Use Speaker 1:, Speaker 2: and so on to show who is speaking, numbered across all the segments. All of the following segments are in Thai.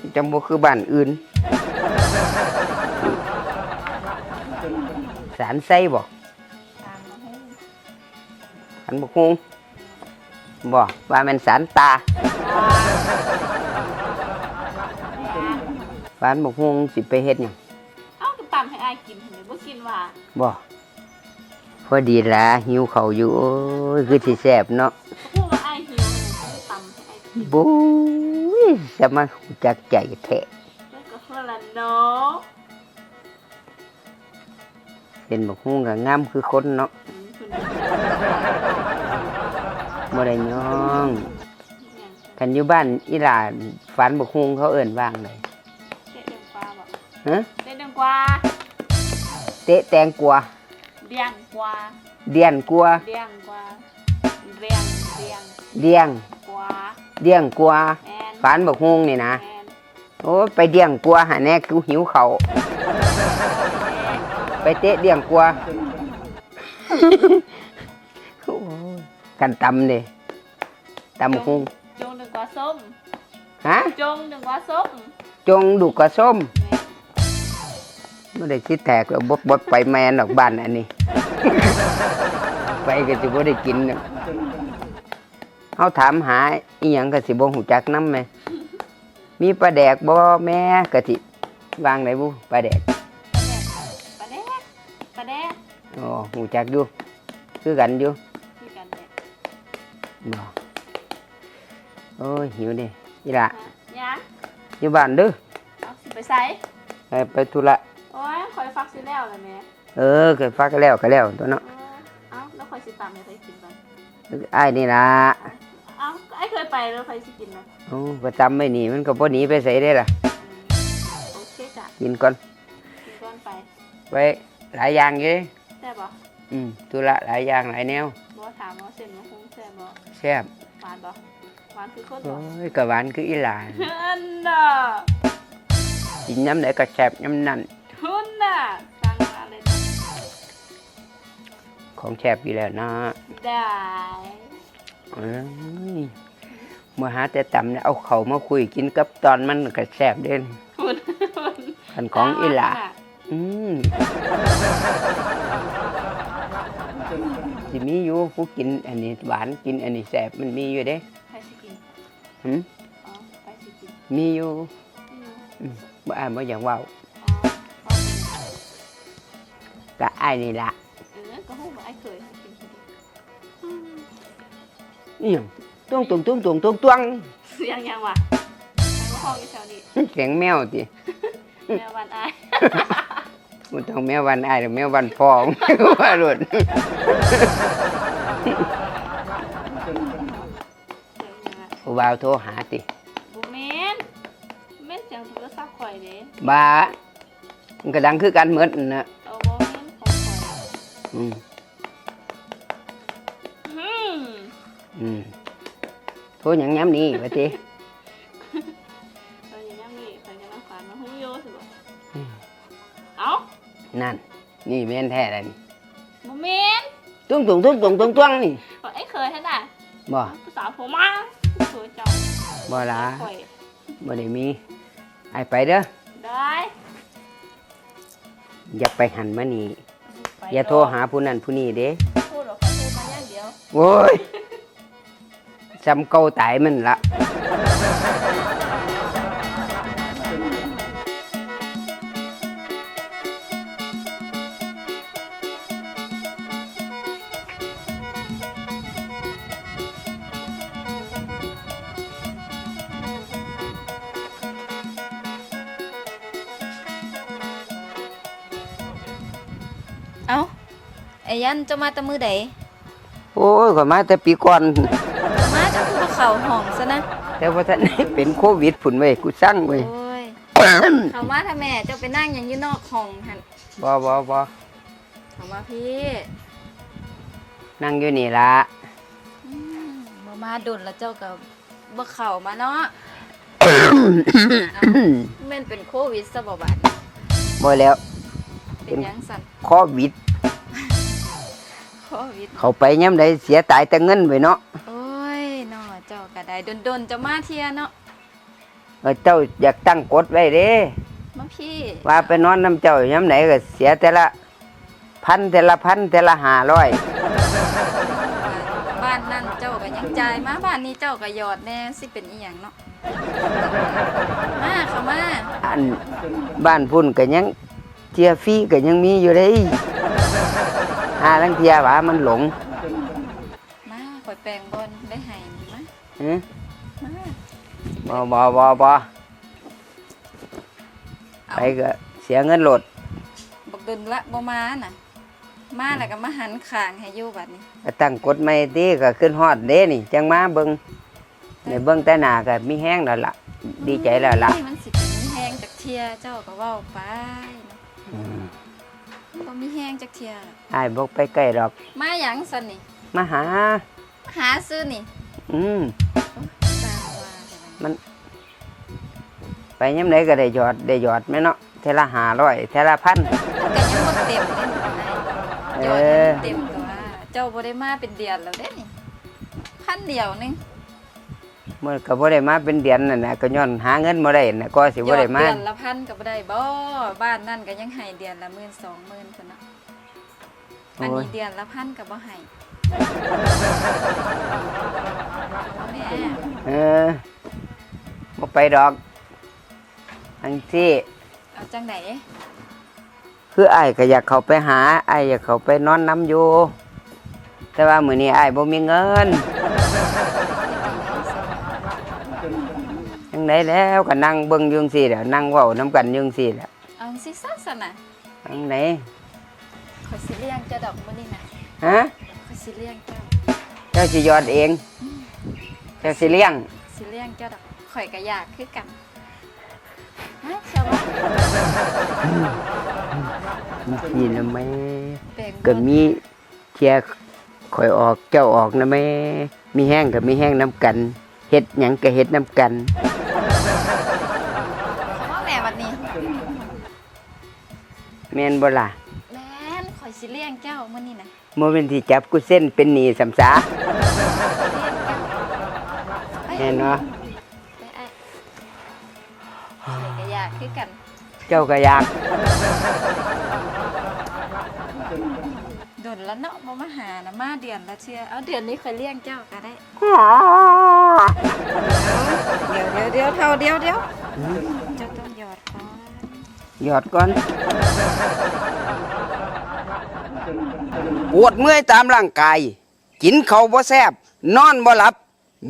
Speaker 1: นั่น
Speaker 2: จังบ่คือบ้านอื่น สารไส้บ่
Speaker 1: ตามมาให้
Speaker 2: ขันบกฮุงบ่ว่ามันสารตาบ้านบกฮุงสิไปเฮ็ดหยัง
Speaker 1: เอ้าก็ตามให้อายกินเห็นไหมบ่กินว่า
Speaker 2: บ่พอดีละหิวเขาวอยู่โอ้ยคือสิแซ่บเนาะ บุ้ยจะมารู้จักใจแท้
Speaker 1: แล้วก็เพื่อนละเนาะ
Speaker 2: เป็นบกฮุงก็งามคือคนเนาะ
Speaker 1: อืมคุณ
Speaker 2: บ่ได้ย่อง
Speaker 1: เนี่ย
Speaker 2: กันอยู่บ้านอีหลานฝันบกฮุงเขาเอิ้นว่างเลย
Speaker 1: เตะเดังกว่าบ่
Speaker 2: ฮะ
Speaker 1: เตะเดังกว่า
Speaker 2: เตะแตงกัว
Speaker 1: เดียงกว่า
Speaker 2: เดียนกัว
Speaker 1: เดียงกว่า เรียงเรียง
Speaker 2: เดียง
Speaker 1: กว่า
Speaker 2: เดียงกัว
Speaker 1: แมน
Speaker 2: ฝันบกฮุงนี่นะ
Speaker 1: แมน
Speaker 2: โอ้ยไปเดี่ยงกัวหาแน่กูหิวเขาวไปเตะเดี่ยงกัวโอ้ยกันตำเลยตำคุง
Speaker 1: จงหนึ่งกว่าส้ม
Speaker 2: ฮะ
Speaker 1: จงหนึ่งกว่าส้ม
Speaker 2: จงดูกระส้ม
Speaker 1: แม่น
Speaker 2: ไม่ได้คิดแตกแล้วบดบดไปแมนออกบ้านอันนี้ ไปก็สิบ่ได้กินน่ะ เขาถามหาอีหยังก็สิบ่หูจักน้ำไหมมีปลาแดกบ่แม่ก็สิวางไหนบุปลาแดก
Speaker 1: ปลาแดกปลาแดก
Speaker 2: อ๋อหูจักอยู่คือกันอยู่
Speaker 1: คือกันแดก
Speaker 2: บ่โอ้ยหิวเด้อีหละ
Speaker 1: ยัง
Speaker 2: อยู่บ้านเด้อ
Speaker 1: เอาสิไปใส่
Speaker 2: ไปไปธุระ
Speaker 1: โอ้ยคอยฟักสิแล้วเลยแม่
Speaker 2: เออเคยฟักก็แล้วก็แล้วตัวเนาะ
Speaker 1: เออเอ้าแล้วคอยสิตามให้ใครกินก่อน
Speaker 2: อ้ายนี่ล่ะ
Speaker 1: เอ้าก็ ไอ้เคยไปแล้วใครสิกินนะ
Speaker 2: โอ้ประจำไม่หนีมันก็บ่หนีไปไสได้ล่ะ
Speaker 1: อืมโอเคจ้ะ
Speaker 2: กินก่อน
Speaker 1: กินก่อนไป
Speaker 2: ไว้หลายอย่างอยู่เด้
Speaker 1: แซ่บบ่
Speaker 2: อืมธุระหลายอย่างหลายแนว
Speaker 1: บ่ถามว่าเส้นมะฮุงแซ่บบ่
Speaker 2: แซ่บ
Speaker 1: หวานบ่หวานคือคน
Speaker 2: โอ้
Speaker 1: บ่
Speaker 2: ยก็หวานคืออีหลา
Speaker 1: อันน่ะ
Speaker 2: กินน้ำไหนก็แซ่บน้ำนั่น
Speaker 1: คุณน่ะสั่งมาเลยนะ
Speaker 2: ของแซ่บอยู่แล้วนะ
Speaker 1: ได้
Speaker 2: เอ้ย มาหาแต่ต่ำเนี่ยเอาเขามาคุยกินกับตอนมันก็แซ่บเด่น
Speaker 1: คุณ
Speaker 2: คันของอีหลา
Speaker 1: น่ะ
Speaker 2: อืมสิมีอยู่ผู้กินอันนี้หวานกินอันนี้แสบมันมีอยู่เด้
Speaker 1: ใครสิกิน
Speaker 2: หืม
Speaker 1: อ๋อใครสิกิน
Speaker 2: มีอยู่
Speaker 1: อืม
Speaker 2: บ่อ้ายบ่อยากเว้า
Speaker 1: อ๋อเอาเป็น
Speaker 2: ก็อ้ายนี่ล่ะ
Speaker 1: เออก็ฮู้ว่าไอ้เคยให้กินพอดีอืม
Speaker 2: นี่หยัง ตวงตวงตวงตวงตวงตวง
Speaker 1: เสียงยังวะใครว่าห้องอยู่แถวนี้
Speaker 2: เสียงแมวติ
Speaker 1: แม่วันอาย
Speaker 2: มันต้องแมววันอ้ายหรือแมววันพ่อว่าหลุด
Speaker 1: เสียงยังอะ
Speaker 2: ผู้บ่าวโทรหาติ
Speaker 1: บุเมนเมนเสียงโทรศัพท์ข่อยเด้
Speaker 2: บ้ามันก็ดังคือกันเหมือนนั่นน่ะ
Speaker 1: เอาบ่เมนของข่อย
Speaker 2: อืม
Speaker 1: อืม
Speaker 2: อืมโทรหยังย้ำนี้ว่าติ
Speaker 1: ตอนนี้ยังมีข่อยกำลังฝันว่าฮู้โยสิบ่
Speaker 2: อืม
Speaker 1: เอ้า
Speaker 2: นั่น นี่แม่นแท้แล้วนี่
Speaker 1: บุเมน
Speaker 2: ตวงตวงตวงตวงตวงตวงนี่
Speaker 1: ว่าไอ้เคยท่านน่ะ
Speaker 2: บ่
Speaker 1: ผู้สาวผมมาสวยเจ้า
Speaker 2: บ่ล่ะ
Speaker 1: ข่อย
Speaker 2: บ่ได้มีไอ้ไปเด้อ
Speaker 1: ได้
Speaker 2: อย่าไปหันมานี่
Speaker 1: ไป
Speaker 2: อย่าโทรหาผู้นั้นผู้นี้เด้
Speaker 1: พูดหรอกเขาโทรมาอย่างเดียว
Speaker 2: โว้ยจำเก่าตายมันละ
Speaker 3: เอ้าไอ้ยั นเจะมาแตะมือใด
Speaker 2: โอ้ยก็มาแต่ปีก่อน
Speaker 3: มา เจะคือมาเข่าห้องซะนะ
Speaker 2: แต่ว่าท่านได้เป็นโควิดผุนเว้ยกูสั่งเว้ย
Speaker 3: โอ้ยเขามาถ้าแม่เจ้าไปนั่งอย่างอยืนนอกห้องหัน
Speaker 2: บ่บ่บ่
Speaker 3: เขามาพี่
Speaker 2: นั่งอยู่นี่ละ
Speaker 3: อืมบ่มาดุนแล้วเจ้าก็บ่เข่ามาเนาะแม่นเป็นโควิดซะบ่บาด
Speaker 2: บ่แล้ว
Speaker 3: เป็นหยังสั่น
Speaker 2: โควิด
Speaker 3: โควิด
Speaker 2: เขาไปย่ำใดเสียตายแต่เงินไว้เนาะ
Speaker 3: โอ้ยน้อเจ้าก็ก็ได้ดนๆจะมาเที่ยเนาะ
Speaker 2: เออเจ้าอยากตั้งกฎไว้เด้
Speaker 3: มาพี่
Speaker 2: ว่าไปนอนน้ำเจ้าย้ำไหนก็เสียแต่ละพันแต่ละพันแต่ละห้าร้อย
Speaker 3: บ้านนั่นเจ้าก็ยังจ่ายมาบ้านนี้เจ้าก็หยอดแน่สิเป็นอีหยังเนาะมาเข้ามา
Speaker 2: อันบ้านพุ่นก็ยังเทียฟรีก็ยังมีอยู่เลยหาลังเทียว่ามันหลง
Speaker 3: มา
Speaker 2: ฮะ
Speaker 3: มา
Speaker 2: บ่บ่บ่บ่
Speaker 3: เอา
Speaker 2: ไปก็เสียเงินโหลด
Speaker 3: บักดนละบ่มาน่ะ มาแล้วก็มาหันข้างให้อยู่บัดนี้
Speaker 2: ก็ตั้งกฎไม่ตีก็ขึ้นฮอดเด้นี่ จังมาเบิงในเบิงแต่หน้าก็มีแห้งแล้วล่ะ ดีใจแล้วล่ะ
Speaker 3: เฮ้ยมันสิเป็นมีแห้งจากเทียเจ้าก็เว้าไปเนาะ
Speaker 2: อืม
Speaker 3: บ่มีแห้งจากเทีย
Speaker 2: อ้ายบ่ไปใกล้ดอก
Speaker 3: มาหยังซั่นนี่
Speaker 2: มาหา
Speaker 3: หาซื้อนี่
Speaker 2: อืม
Speaker 3: ตาว่าแต่ว่า
Speaker 2: ไปยามไหนก็ได้หยอดได้หยอดแม่เนาะเทอละห้าร้อยเทอละพัน
Speaker 3: มันก็ยังบ่เต็มเด้นายยอด
Speaker 2: เออ
Speaker 3: ยังบ่เต็มตัวเจ้าบ่ได้มาเป็นเดือนแล้วเด้นี่พันเดียวหนึง
Speaker 2: มันก็บ่ได้มาเป็นเดือนนั่นน่ะก็ย้อนหาเงินบ่ได้น่ะก็สิบ่ได้มา
Speaker 3: เดือนละพันก็บ่ได้บ่บ้านนั่นก็ยังให้เดือนละหมื่นสองหมื่นพุ่นน่ะอัน
Speaker 2: โอ้ย
Speaker 3: นี้เดือนละพันก็บ่ให้แม่
Speaker 2: เออบ่ไปดอกอังซี่
Speaker 3: เอาจังไหน
Speaker 2: คืออ้ายก็อยากเข้าไปหาอ้ายอยากเข้าไปนอนน้ำอยู่ แต่ว่ามื้อนี้อ้ายบ่มีเงินจังไดแล้วก็นั่งเบิ่งอยุงซี่แหล้วนั่งเว้านํกันอยุงซี่แหล้ว
Speaker 3: เอาสิซะสนะ
Speaker 2: จังได
Speaker 3: ข่อยสิเลี้ยงเจ้าดอกมื้อนี้น่ะ
Speaker 2: ฮะ
Speaker 3: ข่อย สิเลี้ยงเจ้า
Speaker 2: เจ้าสิยอดเอง เจ้าสิเลี้ยง
Speaker 3: สิเลี้ยงเจ้าดอกข่อยก็อยากคือกันฮะเจ้าว่า
Speaker 2: นี่นะแม่
Speaker 3: แปลง
Speaker 2: ก็มีเทียข่อยออกเจ้าออกนะแม่มีแห้งก็มีแห้งน้ำกันเฮ็ดหยังก็เฮ็ดน้ำกัน
Speaker 3: เพราะว่าแม่บัดนี้
Speaker 2: แม่นบ่ล่ะ
Speaker 3: แม่นข่ อยสิเลี้ยงเจ้ามื้อนี้น่ะ
Speaker 2: โมเป็นที่จับกูเส้นเป็นหนีสำสา
Speaker 3: เลี้ยงเจ้าไป
Speaker 2: แม่นเนาะ
Speaker 3: ไปไอ้ข่อยก็อยากคือกัน
Speaker 2: เจ้าก็อยาก
Speaker 3: โดนแล้วเนาะบ่มาหานะมาเดือนละเทื่อเอาเดือนนี้ข่อยเลี้ยงเจ้าก็ได้ เดี๋ยวเดี๋ยวเดี๋ยวเท่าเดี๋ยวเดี๋ยวเจ้าต้องหยอดก่อน
Speaker 2: หยอดก่อน ปวดเมื่อยตามร่างกาย กินเขาวบ่แซบนอนบ่หลับ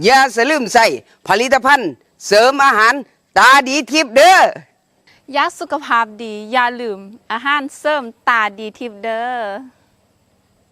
Speaker 2: อย่าสลืมใส่ผลิตภัณฑ์ เสริมอาหารตาดีทิพย์เด้อ
Speaker 1: ยาสุขภาพดี อย่าลืมอาหารเสริมตาดีทิพย์เด้อ